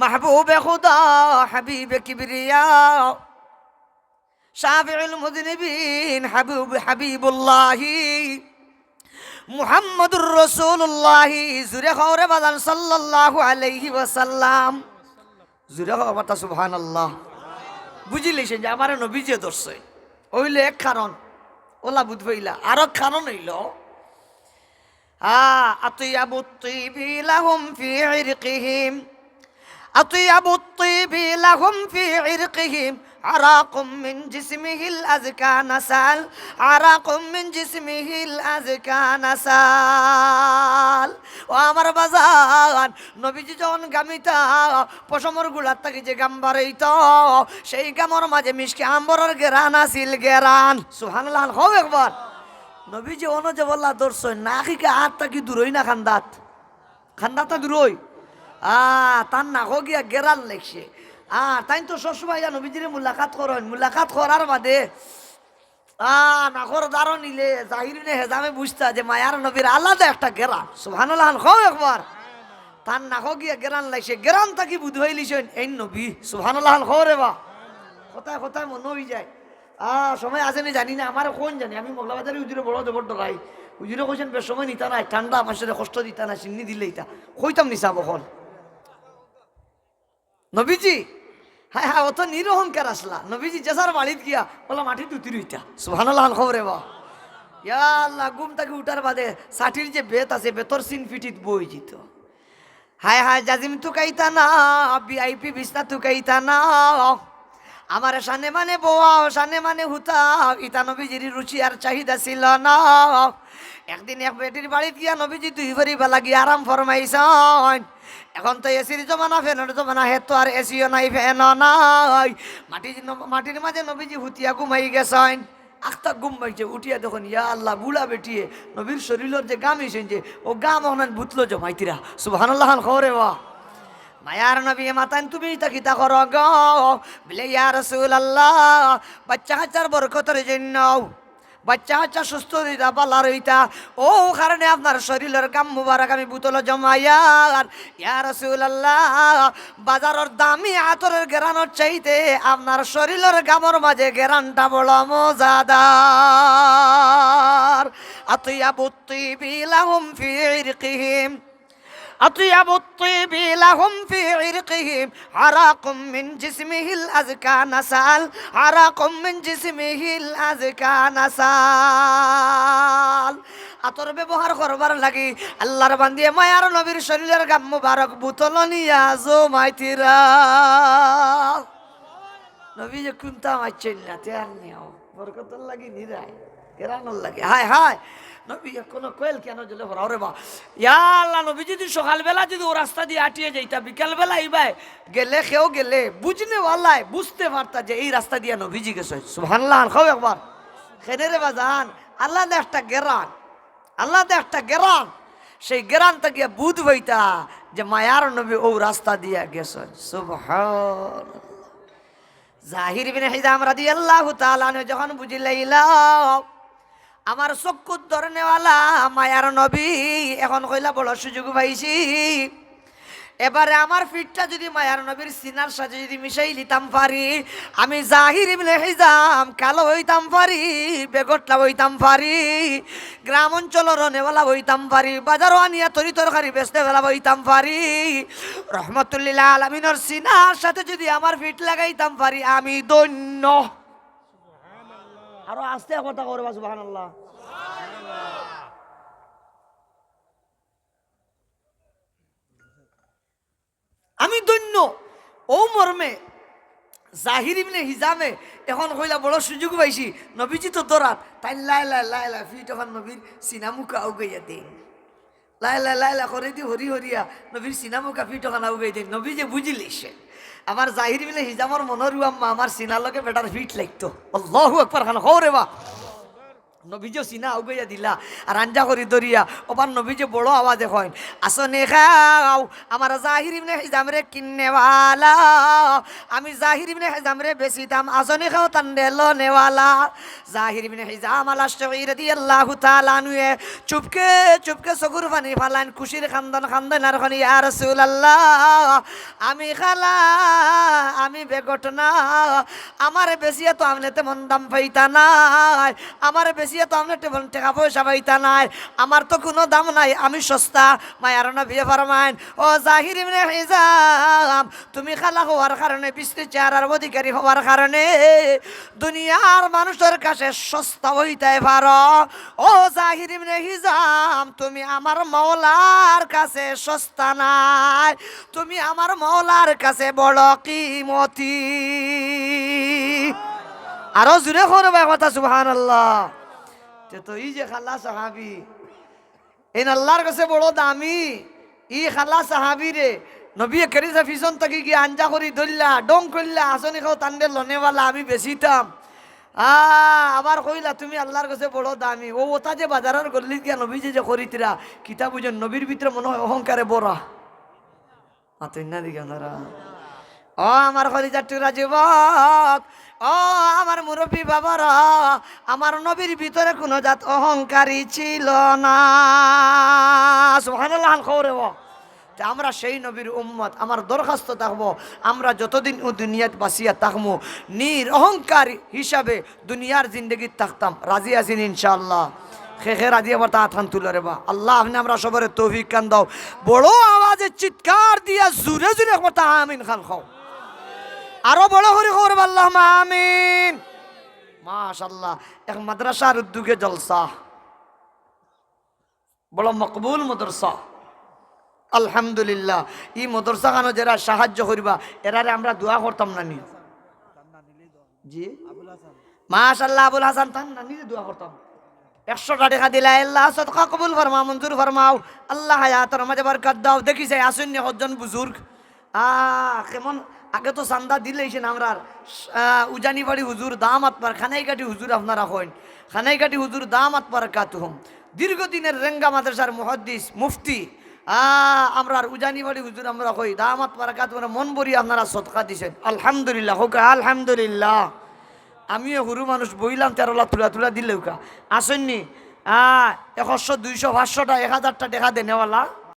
মাহবুবে খুদা, হাবিবে কিবরিয়া। শাফিউল মুজনিবিন, হাবিব হাবিবুল্লাহি। মুহাম্মদুর রসুল্লাহ জুরে খবরে বাদান সাল্লাল্লাহু আলাইহি ওয়াসাল্লাম। জুরে খবর তা সুবহানাল্লাহ। বুঝিলি সে যে আমার নবী যে ধরছে। ওইলে এক কারণ, ওলা বুধবইলা আর এক কারণ হইল, আ আতিয়াবু তিবিলাহুম ফি ইরকিহিম। أطيب الطيب لهم في عرقهم عراق من جسمه الأزكى نسال عراق من جسمه الأزكى نسال ও আমার বাজান নবীজি যখন গামিতা পশমর গুলার থাকি যে গাম বাড়াইত সেই গামর মাঝে মিশকে আম্বরের গেরান আসিল গেরান সুহানুল্লাহ হও একবার নবীজি অনজে বললা দর্শন না খিকে আট তাকি দূরই না খান্দাত খান্দাতা দূরই আ তার নাকো গিয়া গেরান লেখছে। আ তাই তো সবসময় যা নবীজিরে মুলাকাত করেন। মুলাকাত করার বাদে, আ নাকর দ্বারো নিলে জাহিরিনে হেজামে বুঝতা যে মায়ার নবীর আলাদা একটা গেরান সুবহানাল্লাহ খাও একবার। তার নাকো গিয়া গেরান লাগছে গেরান তাকি বুধ হইলিছেন এই নবী, সুবহানাল্লাহ খাও রে বা। কোথায় কোথায় মনে হয়ে যায়। আ, সময় আসেনি জানি না, আমার কোন জানি? আমি মগলাবাজারে উজিরে বড় জবর ডরাই উজিরে কইছেন বেশ সময় নিতা নাই, ঠান্ডা, আমার সাথে কষ্ট দিতা না চিন্নি দিলে ইতা। কইতাম নিসা বখন নবীজি হ্যাঁ হ্যাঁ অত নিরহংকার আসলা। নবীজি, জেসার বাড়িত গিয়া বলা মাটি দুতি রইতা সুহানাল খবরে বা। আল্লাহ গুম তাকে উঠার বাদে ষাটির যে বেত আছে, বেতর সিন ফিটিত বই জিত হায় হায়, জাজিম তুকাইতা না বিআইপি বিছনা তুকাইতা না। আমার সানে মানে বোয়া সানে মানে হুতা। ইতা নবীজির রুচি আর চাহিদা ছিল না। একদিন এক বেটির বাড়িত গিয়া নবীজি দুই ভরি বেলা গিয়া আরাম ফরমাইছন। এখন তো এসির জমানা, ফ্যানের জমানা, হে তো আর এসিও নাই ফ্যান নাই। মাটি মাটির মাঝে নবীজি হুতিয়া ঘুমাই গেছেন। আখতা ঘুম পাইছে, উঠিয়া দেখুন, ইয়া আল্লাহ, বুড়া বেটিয়ে, নবীর শরীরের যে গাম যে, ও গাম অনেক বুতলো জমাইতিরা। সুবহানাল্লাহ খবরে বা। মায়ার নবী মাতান তুমি তাকি তা কর গ। বলে, ইয়া রাসূলুল্লাহ, বাচ্চা কাচ্চার বরকতের জন্য, বাচ্চা কাচ্চা সুস্থ রইতা পালা রইতা। ও, কারণে আপনার শরীরের কাম মুবারক আমি বুতল জমাইয়ার ইয়া রাসূলুল্লাহ, বাজারের দামি আতরের গেরানোর চাইতে আপনার শরীরের গামর মাঝে গেরানটা বড় মজাদার। আতুয়াবুত্তি বিলাহুম ফি أطيب الطيب لهم في عرقهم عراق من جسمه الأزكى نسال عراق من جسمه الأزكى نسال আতর ব্যবহার করবার লাগি আল্লাহর বান্দিয়ে মায়ার নবীর শরীরের গাম মুবারক বুতল নিয়া জো মাইতিরা নবী যে কুন্তা মাইছেন না তেয়ার নিও বরকতর লাগি নিরাই কেরানোর লাগে হায় হায় নবী, কোনো কোয়েল কেন জলে ভরা ওরে বা ইয়া আল্লাহ নবী, যদি সকালবেলা যদি ও রাস্তা দিয়ে আটিয়ে যাইতা, বিকালবেলা ইবাই গেলে কেউ গেলে বুঝনে ওয়াল্লায় বুঝতে পারতা যে এই রাস্তা দিয়ে নবীজি গেছে সুবহানাল্লাহ, খাও একবার। খেনে রে বাজান আল্লাহ দে একটা গেরান, আল্লাহ দে একটা গেরান। সেই গেরান থেকে বুধ হইতা যে মায়ার নবী ও রাস্তা দিয়ে গেছে। সুবহান জাহির বিন হিজাম রাদিয়াল্লাহু তাআলা যখন বুঝিলাইলা আমার চকুত ধরনেওয়ালা মায়ার নবী এখন কইলা বড় সুযোগ পাইছি। এবারে আমার ফিটটা যদি মায়ার নবীর সিনার সাথে যদি মিশাই লিতাম পারি, আমি জাহির ইবনে হিজাম, কালো হইতাম পারি, বেগটলা হইতাম পারি, গ্রাম অঞ্চলের নেওয়ালা হইতাম পারি বাজারও আনিয়া তরি তরকারি বেচতে বেলা হইতাম পারি। রহমতুল্লিল্লাহ আলমিনের সিনার সাথে যদি আমার ফিট লাগাইতাম পারি, আমি দৈন্য আরও আস্তে কথা করবা সুবাহান আল্লাহ আমি ধন্য, ও মর্মে, জাহির ইবনে হিজামে এখন কইলা বড় সুযোগ পাইছি। নবীজি তো দরাত, তাই লাই লাই লাই লাই ফিট এখন নবীর সিনামুকা উগাইয়া দেন। লাই লাইলা লাই লাই করে দি হরি হরিয়া নবীর সিনামুকা ফিট ওখানে উগাই দেন নবী যে বুঝিলিছে আমার জাহির বিলে হিজামর মনোরু আম্মা আমার সিনালকে বেটার ফিট লাগতো। আল্লাহু একবার খান হরে বা। নবীজে সিনা উগাইয়া দিলা। আর আঞ্জা করি দরিয়া ওবার নবীজে বড় আওয়াজে হয় আসনে খাও আমার জাহির ইবনে হিজাম রে কিন্নেওয়ালা আমি জাহির ইবনে হিজাম রে বেশি দাম আসনে খাও তান্ডে নেওয়ালা জাহির ইবনে হিজাম আলা শগীর রাদিয়াল্লাহু তাআলা আনুয়ে চুপকে চুপকে সগুর পানি ফালান খুশির খান্দন খান্দন আর খানি, ইয়া রাসূলুল্লাহ আমি খালা, আমি বেগটনা আমার বেশি তো আমনে মন দাম পাইতা নাই আমার বেশি তো আমনে তেমন টাকা পয়সা পাইতা নাই, আমার তো কোনো দাম নাই, আমি সস্তা। মায়ার বিয়ে ফরমাইন ও জাহির তুমি খালা হওয়ার কারণে বৃষ্টি চেহারার অধিকারী হওয়ার কারণে দুনিয়ার মানুষের কাছে সস্তা হইতে পারো। ও জাহির ইবনে হিজাম, তুমি আমার মৌলার কাছে সস্তা নাই, তুমি আমার মৌলার কাছে বড় কিমতি। আরও জুড়ে করবে কথা সুবহান আল্লাহ তো এই যে খাল্লা সাহাবি, এই আল্লাহর কাছে বড় দামি ই খাল্লা সাহাবি রে, নবী করি থাকি গিয়ে আঞ্জা করি ধরলা, ডং করলা আসনি খাও তান্ডে লনেওয়ালা, আমি বেশিতাম আ, আবার কইলা, তুমি আল্লাহর কাছে বড় দামি। ও ওটা যে বাজারের গল্লি গিয়া নবী যে করিতরা কিতাব বুঝেন, নবীর ভিতরে মনে হয় অহংকারে বড়া। মাতুই না দিকে ওনারা ও আমার খলিজার টুরা যুবক ও, আমার মুরব্বী বাবারা আমার নবীর ভিতরে কোনো জাত অহংকারী ছিল না। তা আমরা সেই নবীর উম্মত, আমার দরখাস্ত থাকব, আমরা যতদিন ও দুনিয়াত বাসিয়া থাকব নির অহংকার হিসাবে দুনিয়ার জিন্দগি থাকতাম, রাজি আছেন ইনশাল্লাহ খেখে রাজি আবার তা থান তুলে রে বা আল্লাহ আপনি আমরা সবারে তৌফিক কান দাও। বড় আওয়াজে চিৎকার দিয়া জুরে জুরে একবার তা আমিন খান খাও। আরও বড় করে খবর আল্লাহ আমিন। মাশাল্লাহ এক মাদ্রাসার উদ্যোগে জলসা। বড় মকবুল মাদ্রাসা। আলহামদুলিল্লাহ ই মদরসা খানো যারা সাহায্য করিবা, এরারে আমরা দোয়া করতাম না নি। জি? মাশাল্লাহ আবুল হাসান তান না দোয়া করতাম। একশোটা টাকা দিলা, আল্লাহ সদকা কবুল ফরমা মঞ্জুর ফরমাও। আল্লাহ হায়াতর মাঝে বরকত দাও। দেখি যাই, আসুন নি হজন বুজুর্গ। আ কেমন আগে তো চান্দা দিলেইছেন উজানি বাড়ি হুজুর দাম আতবার খানাই কাটি হুজুর আপনারা হইন। খানাই কাটি হুজুর দাম আতবার কাতুহম। দীর্ঘদিনের রেঙ্গা মাদ্রাসার মুহদ্দিস, মুফতি আমরা উজানি বাড়ি হুজুর আমরা কই দামাত বারাকাত মানে মন ভরি আপনারা সদকা দিছেন। আলহামদুলিল্লাহ, হোক, আলহামদুলিল্লাহ। আমিও হুরু মানুষ বইলাম, তেরোলা তুলা তুলা দিলেও কা। আসেননি? একশো, দুইশো, পাঁচশোটা, এক হাজারটা দেখা দে নেওয়ালা।